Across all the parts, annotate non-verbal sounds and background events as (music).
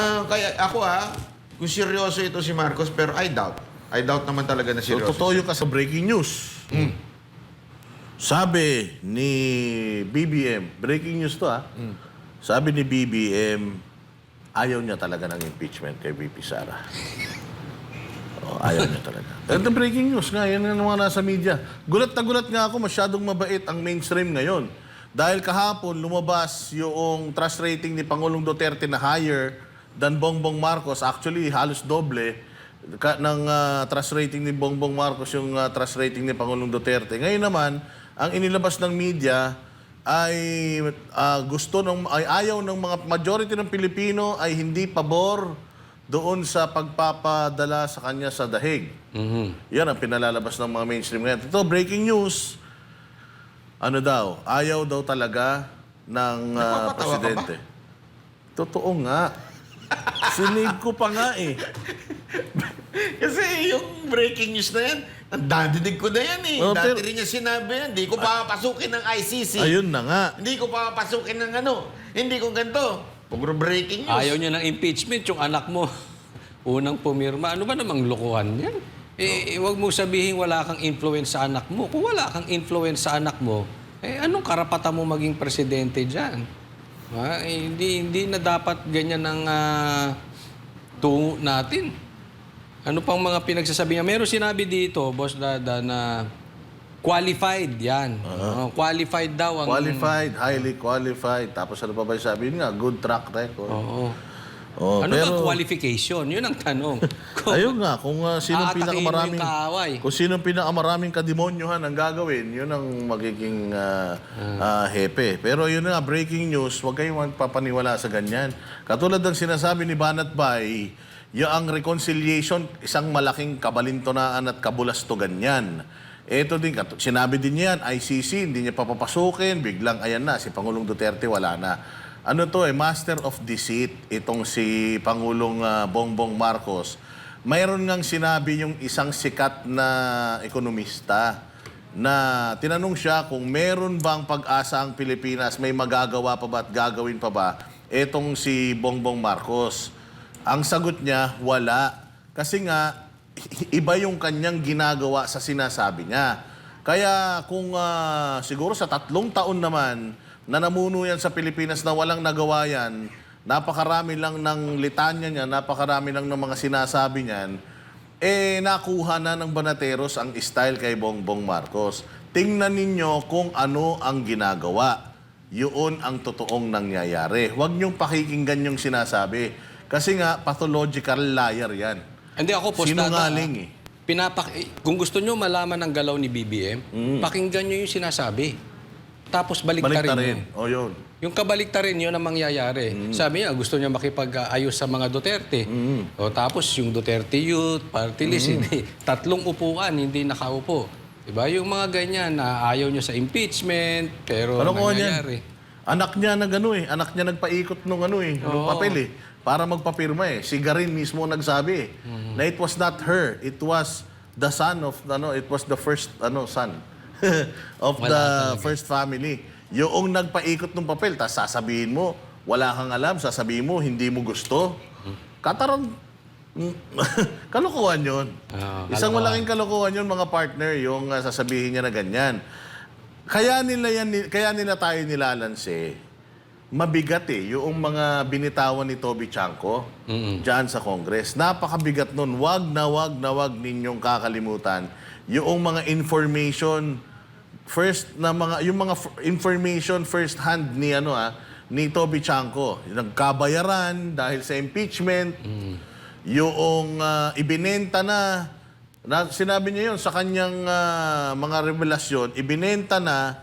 Ah, kaya ako ah, kung seryoso ito si Marcos, pero I doubt. I doubt naman talaga na So, seryoso. totoo yung kasi breaking news. Sabi ni BBM, breaking news to ha, sabi ni BBM, ayaw niya talaga ng impeachment kay VP Sara. Oh, ayaw niya talaga. (laughs) Ito breaking news nga, yan ang mga nasa media. Gulat na gulat nga ako, masyadong mabait ang mainstream ngayon. Dahil kahapon, lumabas yung trust rating ni Pangulong Duterte na higher than Bongbong Marcos. Actually, halos doble ka, ng ah, trust rating ni Bongbong Marcos yung ah, trust rating ni Pangulong Duterte. Ngayon naman, ang inilabas ng media ay ah, gusto ng ay ayaw ng mga majority ng Pilipino ay hindi pabor doon sa pagpapadala sa kanya sa dahig. Yan ang pinalalabas ng mga mainstream ngayon. Ito, breaking news. Ano daw? Ayaw daw talaga ng ba? presidente. Totoo nga. Sinave ko pa nga eh. Kasi yung breaking news na yan, ang dadidig ko na yan eh. Oh, Dati pero- rin niya sinabi yan. Hindi ko papapasukin ng ICC. Ayun na nga. Hindi ko papapasukin ng ano. Hindi ko ganito. Puro breaking news. Ayaw niya ng impeachment, yung anak mo, (laughs) unang pumirma. Ano ba namang lokohan yan? Eh, huwag mo sabihin wala kang influence sa anak mo. Kung wala kang influence sa anak mo, eh, anong karapatan mo maging presidente dyan? Ha? Eh, hindi, hindi na dapat ganyan ang ah, tungo natin. Ano pang mga pinagsasabi niya? Meron sinabi dito, Boss Dada, na qualified yan. Oh, qualified daw ang... Qualified, highly qualified. Tapos ano pa ba yung sabi Yun nga? Good track record. Oo. Oh, ano ba qualification? Yun ang tanong. Kung- (laughs) Ayun nga, kung uh, sino pinakamaraming kung sino pinakamaraming kademonyuhan ang gagawin, yun ang magiging uh, uh, hepe. Pero yun nga, breaking news, huwag kayong magpapaniwala sa ganyan. Katulad ng sinasabi ni Banat Bay, yung ang reconciliation, isang malaking kabalintonaan at kabulastugan yan. Ito din, sinabi din niya yan, ICC, hindi niya papapasukin, biglang ayan na, si Pangulong Duterte wala na. Ano to eh, master of deceit, itong si Pangulong ah, Bongbong Marcos. Mayroon ngang sinabi yung isang sikat na ekonomista na tinanong siya kung meron bang pag-asa ang Pilipinas, may magagawa pa ba at gagawin pa ba itong si Bongbong Marcos. Ang sagot niya, wala. Kasi nga, iba yung kanyang ginagawa sa sinasabi niya. Kaya kung ah, siguro sa tatlong taon naman na namuno yan sa Pilipinas na walang nagawa yan, napakarami lang ng litanya niya, napakarami lang ng mga sinasabi niyan, eh nakuha na ng Banateros ang style kay Bongbong Marcos. Tingnan ninyo kung ano ang ginagawa. Yun ang totoong nangyayari. Huwag niyong pakikinggan yung sinasabi. Kasi nga, pathological liar yan. Hindi ako po, Sinungaling eh. Pinapak eh, kung gusto nyo malaman ang galaw ni BBM, pakinggan nyo yung sinasabi. Tapos baliktarin Balik rin. nyo. O yun. Yung kabaliktarin yun ang mangyayari. Sabi niya, gusto niya makipag-ayos sa mga Duterte. O tapos yung Duterte Youth, Party List, hindi. Tatlong upuan, hindi nakaupo. Diba? Yung mga ganyan na ayaw niya sa impeachment, pero Ano ko nangyayari. Anak niya nag ano eh. Anak niya nagpaikot nung ano eh. Nung papel eh. Para magpapirma eh. Si Garin mismo nagsabi eh. Na it was not her. It was the son of, ano, it was the first, ano, son. (laughs) of the first family. Yung nagpaikot ng papel, tapos sasabihin mo, wala kang alam, sasabihin mo, hindi mo gusto. Katarang, (laughs) kalokohan yun. Ah, Isang malaking kalokohan yun, mga partner, yung ah, sasabihin niya na ganyan. Kaya nila yan, kaya nila tayo nilalanse, mabigat eh, yung mga binitawan ni Toby Chanko dyan sa Congress. Napakabigat nun. Wag na wag na wag ninyong kakalimutan yung mga information first na mga yung mga information first hand ni ano ah ni Toby Chanko. Nagkabayaran dahil sa impeachment. Yung ah, ibinenta na na, sinabi niya yun sa kanyang ah, mga revelasyon, ibinenta na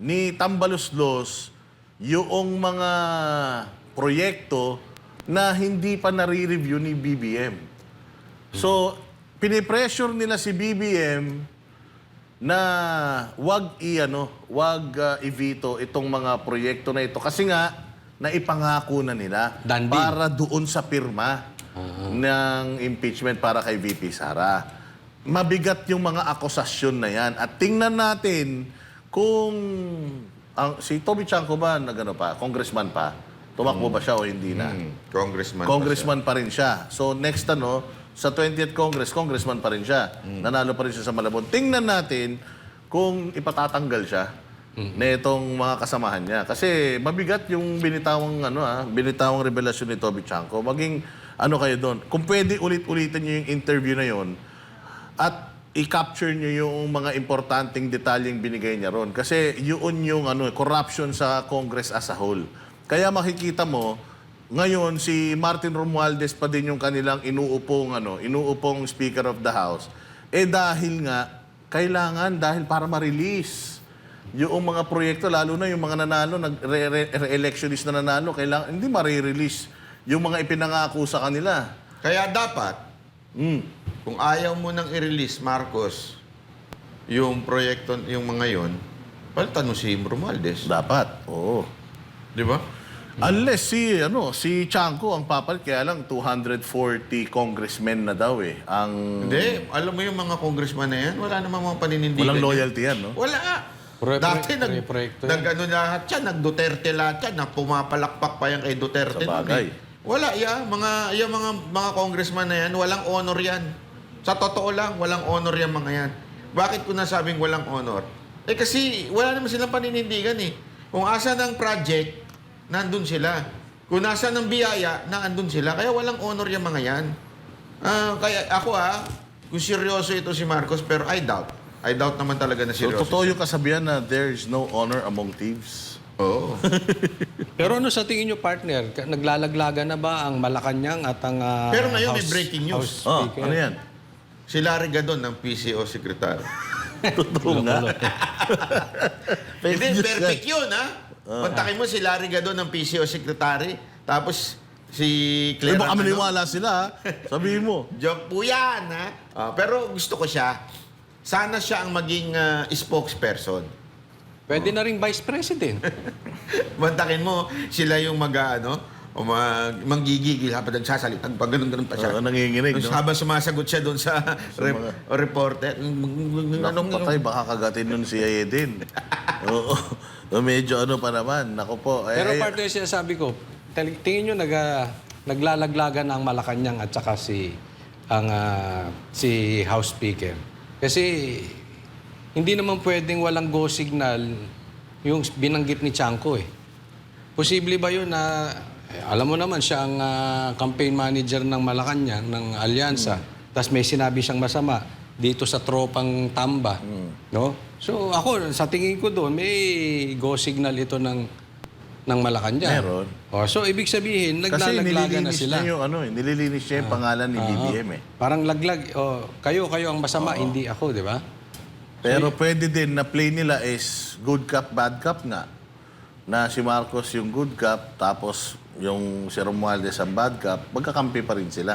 ni Tambaluslos yung mga proyekto na hindi pa nare-review ni BBM. So, pinipressure nila si BBM na wag i-ano, wag ah, i-veto itong mga proyekto na ito kasi nga naipangako na nila Done deal. para doon sa pirma ng impeachment para kay VP Sara. Mabigat yung mga akusasyon na yan. At tingnan natin kung ang, si Toby Chanko ba, nagano pa, congressman pa, Tumakbo ba siya o hindi na? Hmm, congressman. pa Congressman pa rin siya. So next ano, sa 20th Congress, congressman pa rin siya. Nanalo pa rin siya sa Malabon. Tingnan natin kung ipatatanggal siya na itong mga kasamahan niya. Kasi mabigat yung binitawang ano ah, binitawang revelasyon ni Toby Chanko. Maging ano kayo doon. Kung pwede ulit-ulitin niyo yung interview na yon at i-capture niyo yung mga importanteng detalyeng binigay niya ron. Kasi yun yung ano, corruption sa Congress as a whole. Kaya makikita mo, ngayon si Martin Romualdez pa din yung kanilang inuupong ano, inuupong Speaker of the House. Eh dahil nga kailangan dahil para ma-release yung mga proyekto lalo na yung mga nanalo nag re- re- re-electionist na nanalo kailangan hindi ma-release yung mga ipinangako sa kanila. Kaya dapat, Mm. kung ayaw mo nang i-release, Marcos, yung proyekto, yung mga yon, palitan mo si Romualdez. Dapat. Oo. Di ba? Unless si ano, si Chanco ang papalit kaya lang 240 congressmen na daw eh. Ang Hindi. Alam mo yung mga congressman na yan, wala namang mga paninindigan. walang loyalty yan, no? Wala. Pro- Dati pro- nag, proyekto yan. nag ano lahat yan, nag Duterte lahat yan, na pumapalakpak pa yan kay Duterte. Sa nun bagay. eh. Wala yan, mga, yung mga, mga congressman na yan, walang honor yan. Sa totoo lang, walang honor yan mga yan. Bakit ko nasabing walang honor? Eh kasi wala naman silang paninindigan eh. Kung asa ng project, nandun sila. Kung nasa ng biyaya, naandun sila. Kaya walang honor yung mga yan. Ah, kaya ako ah, kung seryoso ito si Marcos, pero I doubt. I doubt naman talaga na So, seryoso. totoo yung kasabihan na there is no honor among thieves. Oo. (laughs) Pero ano sa tingin nyo, partner? Naglalaglaga na ba ang Malacanang at ang ah, Pero ngayon may House- breaking news. Oh, ano yan? Si Larry Gadon ng PCO Secretary. (laughs) Totoo nga. Hindi, perfect yun, ha? Kontakin mo si Larry Gadon ng PCO Secretary. Tapos si Claire... baka ano? maniwala sila, ha? (laughs) Sabihin mo. Joke po yan, ha? Ah, pero gusto ko siya. Sana siya ang maging ah, spokesperson. Pwede na rin Vice President. (laughs) Bantakin mo, sila yung mag, ah, ano, o mag, manggigigil habang nagsasalita. Pag ganun-ganun pa siya. Oo, nanginginig, Tapos no? Habang sumasagot siya doon sa, (laughs) rep- reporter. Naku, Anong, patay, baka kagatin nun si Ayedin. Oo. O, Medyo ano pa naman. Naku po. Eh, Pero eh, partner, sinasabi ko, tal- tingin nyo nag, ah, naglalaglagan ang Malacanang at saka si, ang, ah, si House Speaker. Kasi hindi naman pwedeng walang go signal yung binanggit ni Chanko eh. Posible ba yun na, eh, alam mo naman siya ang ah, campaign manager ng Malacanang, ng Alyansa, tapos may sinabi siyang masama dito sa tropang Tamba, no? So ako, sa tingin ko doon, may go signal ito ng ng Malacanang. Meron. Oh, so ibig sabihin, Kasi naglalaglagan na sila. niya yung ano eh. Nililinis niya yung pangalan ni BBM eh. Parang laglag, oh, kayo, kayo ang masama, hindi ako, di ba? Pero pwede din na play nila is good cup, bad cup nga. Na si Marcos yung good cup, tapos yung si Romualdez ang bad cup, magkakampi pa rin sila.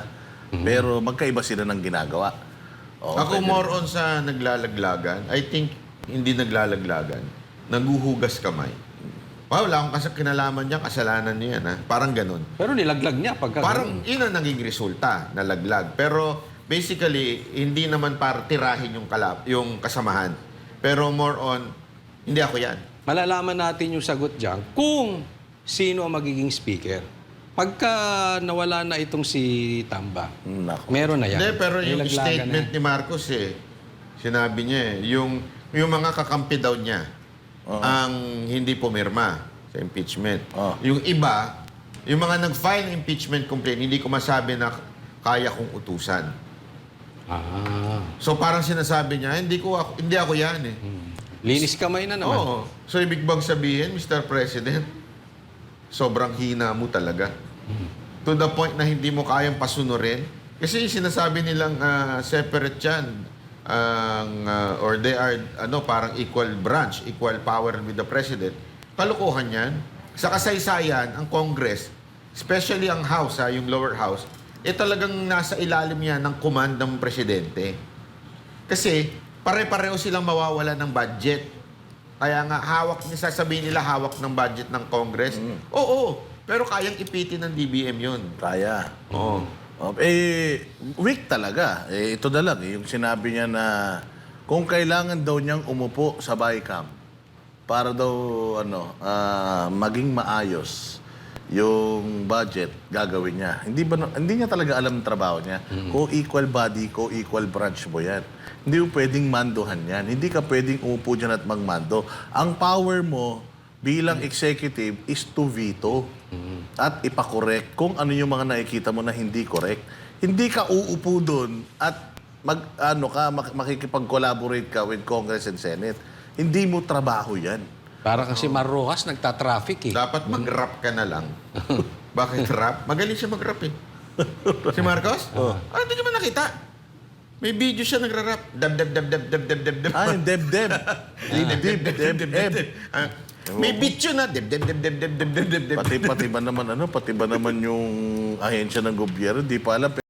Pero magkaiba sila ng ginagawa. Oo, Ako pwede. more on sa naglalaglagan. I think hindi naglalaglagan. Naguhugas kamay. Wow, wala akong kas- kinalaman niya, kasalanan niya yan. Ha? Parang ganun. Pero nilaglag niya pagka... Parang yun ang naging resulta, nalaglag. Pero basically, hindi naman para tirahin yung, kalap, yung kasamahan. Pero more on, hindi ako yan. malalaman natin yung sagot dyan kung sino ang magiging speaker. Pagka nawala na itong si Tamba, Nako. meron na yan. Hindi, pero yung Nilaglagan statement na. ni Marcos eh, sinabi niya eh, yung, yung mga kakampi daw niya, ang hindi pumirma sa impeachment. Oo. Yung iba, yung mga nag-file ng impeachment complaint, hindi ko masabi na kaya kong utusan. Ah. So parang sinasabi niya, hindi ko ako, hindi ako yan eh. Linis kamay na naman. Oo. So ibig bang sabihin, Mr. President, sobrang hina mo talaga. To the point na hindi mo kayang pasunurin. Kasi sinasabi nilang ah, separate yan. Ang, ah, or they are ano parang equal branch, equal power with the President. Kalokohan yan. Sa kasaysayan, ang Congress, especially ang House, ha, yung lower house, eh talagang nasa ilalim yan ng command ng Presidente. Kasi pare-pareho silang mawawala ng budget. Kaya nga hawak ni sasabihin nila hawak ng budget ng Congress. Oo, pero kayang ipitin ng DBM 'yon. Kaya. Oo. Oh, eh, weak talaga. Eh, ito na lang, eh, yung sinabi niya na kung kailangan daw niyang umupo sa BICAM para daw ano, ah, maging maayos yung budget, gagawin niya. Hindi ba hindi niya talaga alam ang trabaho niya. Co-equal body, co-equal branch mo yan. Hindi mo pwedeng mandohan yan. Hindi ka pwedeng umupo dyan at magmando. Ang power mo bilang executive is to veto at ipakorek kung ano yung mga nakikita mo na hindi correct. Hindi ka uupo doon at mag ano ka mak- makikipag-collaborate ka with Congress and Senate. Hindi mo trabaho 'yan. Para kasi Marrojas nagta-traffic eh. Dapat mag-rap ka na lang. (laughs) Bakit rap? Magaling siya mag-rap eh. Si Marcos? Ah, hindi ka ba nakita? May video siya nagra-rap. Dab, dab, dab, dab, dab, dab, dab, dab. Ah, yung deb deb. (laughs) Dib, dib, dib, dib, dib. Ah, May video na. Dib, dib, dib, dib, dib, dib, dib, dib, dib. Pati pati ba naman ano, pati ba naman yung ahensya ng gobyerno, di pa alam